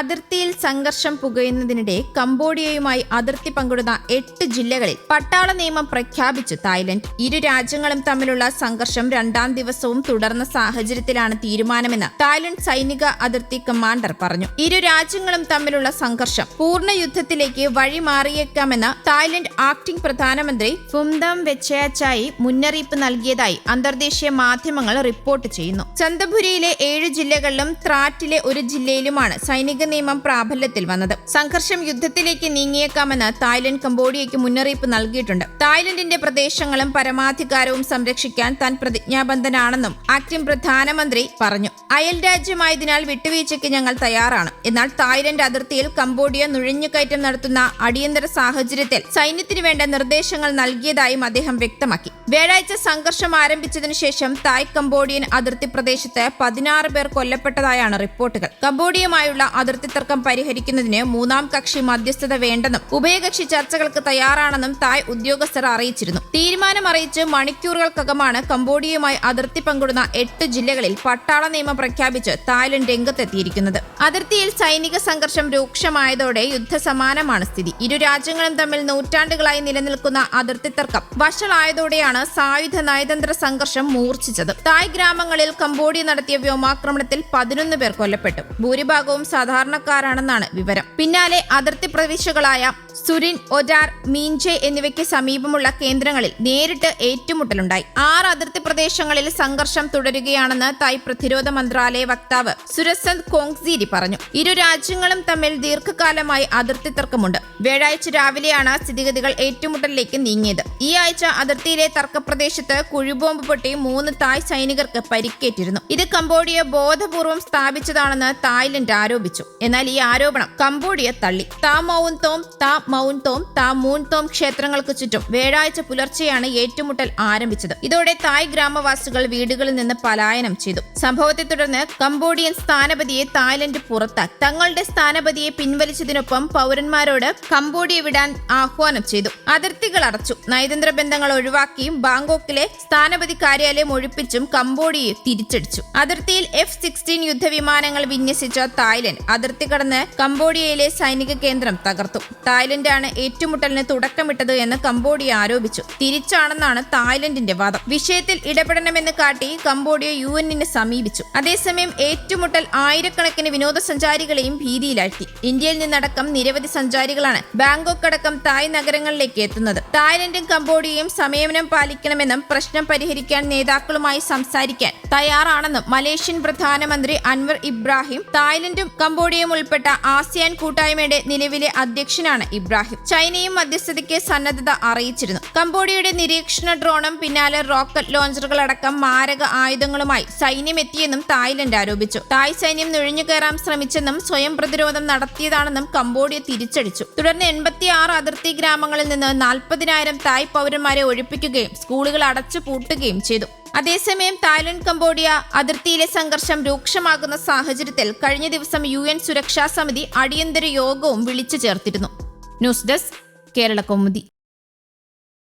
അതിർത്തിയിൽ സംഘർഷം പുകയുന്നതിനിടെ കംബോഡിയയുമായി അതിർത്തി പങ്കിടുന്ന എട്ട് ജില്ലകളിൽ പട്ടാള നിയമം പ്രഖ്യാപിച്ചു തായ്ലൻഡ്. ഇരു രാജ്യങ്ങളും തമ്മിലുള്ള സംഘർഷം രണ്ടാം ദിവസവും തുടർന്ന സാഹചര്യത്തിലാണ് തീരുമാനമെന്ന് തായ്ലൻഡ് സൈനിക അതിർത്തി കമാൻഡർ പറഞ്ഞു. ഇരു രാജ്യങ്ങളും തമ്മിലുള്ള സംഘർഷം പൂർണ യുദ്ധത്തിലേക്ക് വഴിമാറിയേക്കാമെന്ന് തായ്ലൻഡ് ആക്ടിംഗ് പ്രധാനമന്ത്രി ഫുംദം വെച്ചയച്ചായി മുന്നറിയിപ്പ് നൽകിയതായി അന്തർദേശീയ മാധ്യമങ്ങൾ റിപ്പോർട്ട് ചെയ്യുന്നു. ചന്തപുരിയിലെ ഏഴ് ജില്ലകളിലും ത്രാറ്റിലെ ഒരു ജില്ലയിലുമാണ് സൈനിക നിയമം പ്രാബല്യത്തിൽ വന്നത്. സംഘർഷം യുദ്ധത്തിലേക്ക് നീങ്ങിയേക്കാമെന്ന് തായ്ലൻഡ് കംബോഡിയയ്ക്ക് മുന്നറിയിപ്പ് നൽകിയിട്ടുണ്ട്. തായ്ലൻഡിന്റെ പ്രദേശങ്ങളും പരമാധികാരവും സംരക്ഷിക്കാൻ താൻ പ്രതിജ്ഞാബദ്ധനാണെന്നും ആക്ടിംഗ് പ്രധാനമന്ത്രി പറഞ്ഞു. അയൽ രാജ്യമായതിനാൽ വിട്ടുവീഴ്ചയ്ക്ക് ഞങ്ങൾ തയ്യാറാണ്. എന്നാൽ തായ്ലൻഡ് അതിർത്തിയിൽ കംബോഡിയ നുഴഞ്ഞുകയറ്റം നടത്തുന്ന അടിയന്തര സാഹചര്യത്തിൽ സൈന്യത്തിന് വേണ്ട നിർദ്ദേശങ്ങൾ നൽകിയതായും അദ്ദേഹം വ്യക്തമാക്കി. വ്യാഴാഴ്ച സംഘർഷം ആരംഭിച്ചതിനു ശേഷം തായ് കംബോഡിയൻ അതിർത്തി പ്രദേശത്ത് പതിനാറ് പേർ കൊല്ലപ്പെട്ടതായാണ് റിപ്പോർട്ടുകൾ. കംബോഡിയയുമായുള്ള അതിർത്തി തർക്കം പരിഹരിക്കുന്നതിന് മൂന്നാം കക്ഷി മധ്യസ്ഥത വേണ്ടെന്നും ഉഭയകക്ഷി ചർച്ചകൾക്ക് തയ്യാറാണെന്നും തായ് ഉദ്യോഗസ്ഥർ അറിയിച്ചിരുന്നു. തീരുമാനം അറിയിച്ച് മണിക്കൂറുകൾക്കകമാണ് കംബോഡിയയുമായി അതിർത്തി പങ്കിടുന്ന എട്ട് ജില്ലകളിൽ പട്ടാള നിയമം പ്രഖ്യാപിച്ച് തായ്ലൻഡ് രംഗത്തെത്തിയിരിക്കുന്നത്. അതിർത്തിയിൽ സൈനിക സംഘർഷം രൂക്ഷമായതോടെ യുദ്ധസമാനമാണ് സ്ഥിതി. ഇരു രാജ്യങ്ങളും തമ്മിൽ നൂറ്റാണ്ടുകളായി നിലനിൽക്കുന്ന അതിർത്തി തർക്കം വഷളായതോടെയാണ് സായുധ നയതന്ത്ര സംഘർഷം മൂർച്ഛിച്ചത്. തായ് ഗ്രാമങ്ങളിൽ കംബോഡിയ നടത്തിയ വ്യോമാക്രമണത്തിൽ പതിനൊന്ന് പേർ കൊല്ലപ്പെട്ടു. ഭൂരിഭാഗവും സാധാരണക്കാരാണെന്നാണ് വിവരം. പിന്നാലെ അതിർത്തി പ്രവിശ്യകളായ സുരിൻ ഒരാർ മീൻചെ എന്നിവയ്ക്ക് സമീപമുള്ള കേന്ദ്രങ്ങളിൽ നേരിട്ട് ഏറ്റുമുട്ടലുണ്ടായി. ആറ് അതിർത്തി പ്രദേശങ്ങളിൽ സംഘർഷം തുടരുകയാണെന്ന് തായ് പ്രതിരോധ മന്ത്രാലയ വക്താവ് സുരസന്ത് കോങ്സീരി പറഞ്ഞു. ഇരു രാജ്യങ്ങളും തമ്മിൽ ദീർഘകാലമായി അതിർത്തി തർക്കമുണ്ട്. വ്യാഴാഴ്ച രാവിലെയാണ് സ്ഥിതിഗതികൾ ഏറ്റുമുട്ടലിലേക്ക് നീങ്ങിയത്. ഈ ആഴ്ച അതിർത്തിയിലെ തർക്കപ്രദേശത്ത് കുഴിബോംബ് പൊട്ടി മൂന്ന് തായ് സൈനികർക്ക് പരിക്കേറ്റിരുന്നു. ഇത് കംബോഡിയ ബോധപൂർവം സ്ഥാപിച്ചതാണെന്ന് തായ്ലൻഡ് ആരോപിച്ചു. എന്നാൽ ഈ ആരോപണം കംബോഡിയ തള്ളി. താ മൗൻ തോം താ മൗൻ തോം മൂൺതോം ക്ഷേത്രങ്ങൾക്ക് ചുറ്റും വ്യാഴാഴ്ച പുലർച്ചെയാണ് ഏറ്റുമുട്ടൽ ആരംഭിച്ചത്. ഇതോടെ തായ് ഗ്രാമവാസികൾ വീടുകളിൽ നിന്ന് പലായനം ചെയ്തു. സംഭവത്തെ തുടർന്ന് കംബോഡിയൻ സ്ഥാനപതിയെ തായ്ലൻഡ് പുറത്താക്കി. തങ്ങളുടെ സ്ഥാനപതിയെ പിൻവലിച്ചതിനൊപ്പം പൗരന്മാരോട് കംബോഡിയ വിടാൻ ആഹ്വാനം ചെയ്തു. അതിർത്തികൾ അടച്ചു. നയതന്ത്ര ബന്ധങ്ങൾ ഒഴിവാക്കിയും ബാങ്കോക്കിലെ സ്ഥാനപതി കാര്യാലയം ഒഴിപ്പിച്ചും കംബോഡിയയെ തിരിച്ചടിച്ചു. അതിർത്തിയിൽ എഫ് സിക്സ്റ്റീൻ യുദ്ധവിമാനങ്ങൾ വിന്യസിച്ച തായ്ലൻഡ് അതിർത്തി കടന്ന് കംബോഡിയയിലെ സൈനിക കേന്ദ്രം തകർത്തു. തായ്ലൻഡാണ് ഏറ്റുമുട്ടലിന് തുടക്കമിട്ടത് എന്ന് കംബോഡിയ ആരോപിച്ചു. തിരിച്ചാണെന്നാണ് തായ്ലൻഡിന്റെ വാദം. വിഷയത്തിൽ ഇടപെടണമെന്ന് കാട്ടി കംബോഡിയ യു എന്നിനെ സമീപിച്ചു. അതേസമയം ഏറ്റുമുട്ടൽ ആയിരക്കണക്കിന് വിനോദസഞ്ചാരികളെയും ഭീതിയിലാഴ്ത്തി. ഇന്ത്യയിൽ നിന്നടക്കം നിരവധി സഞ്ചാരികളാണ് ബാങ്കോക്ക് അടക്കം തായ് നഗരങ്ങളിലേക്ക് എത്തുന്നത്. തായ്ലൻഡും കംബോഡിയയും സംയമനം പാലിക്കണമെന്നും പ്രശ്നം പരിഹരിക്കാൻ നേതാക്കളുമായി സംസാരിക്കാൻ തയ്യാറാണെന്നും മലേഷ്യൻ പ്രധാനമന്ത്രി അൻവർ ഇബ്രാഹിം തായ്ലൻഡും കംബോഡിയയും ഉൾപ്പെട്ട ആസിയാൻ കൂട്ടായ്മയുടെ നിലവിലെ അധ്യക്ഷനാണ് ഇബ്രാഹിം. ചൈനയും മധ്യസ്ഥതയ്ക്ക് സന്നദ്ധത അറിയിച്ചിരുന്നു. കംബോഡിയയുടെ നിരീക്ഷണ ഡ്രോണും പിന്നാലെ റോക്കറ്റ് ലോഞ്ചറുകളടക്കം മാരക ആയുധങ്ങളുമായി സൈന്യം എത്തിയെന്നും തായ്ലൻഡ് ആരോപിച്ചു. തായ് സൈന്യം നുഴഞ്ഞുകയറാൻ ശ്രമിച്ചെന്നും സ്വയം പ്രതിരോധം നടത്തിയതാണെന്നും കംബോഡിയ തിരിച്ചടിച്ചു. തുടർന്ന് എൺപത്തിയാറ് അതിർത്തി ഗ്രാമങ്ങളിൽ നിന്ന് നാൽപ്പതിനായിരം തായ് പൗരന്മാരെ ഒഴിപ്പിക്കുകയും സ്കൂളുകൾ അടച്ചു പൂട്ടുകയും ചെയ്തു. അതേസമയം തായ്ലൻഡ് കംബോഡിയ അതിർത്തിയിലെ സംഘർഷം രൂക്ഷമാകുന്ന സാഹചര്യത്തിൽ കഴിഞ്ഞ ദിവസം യു എൻ സുരക്ഷാ സമിതി അടിയന്തര യോഗവും വിളിച്ചു ചേർത്തിരുന്നു. News desk Kerala Kaumudi.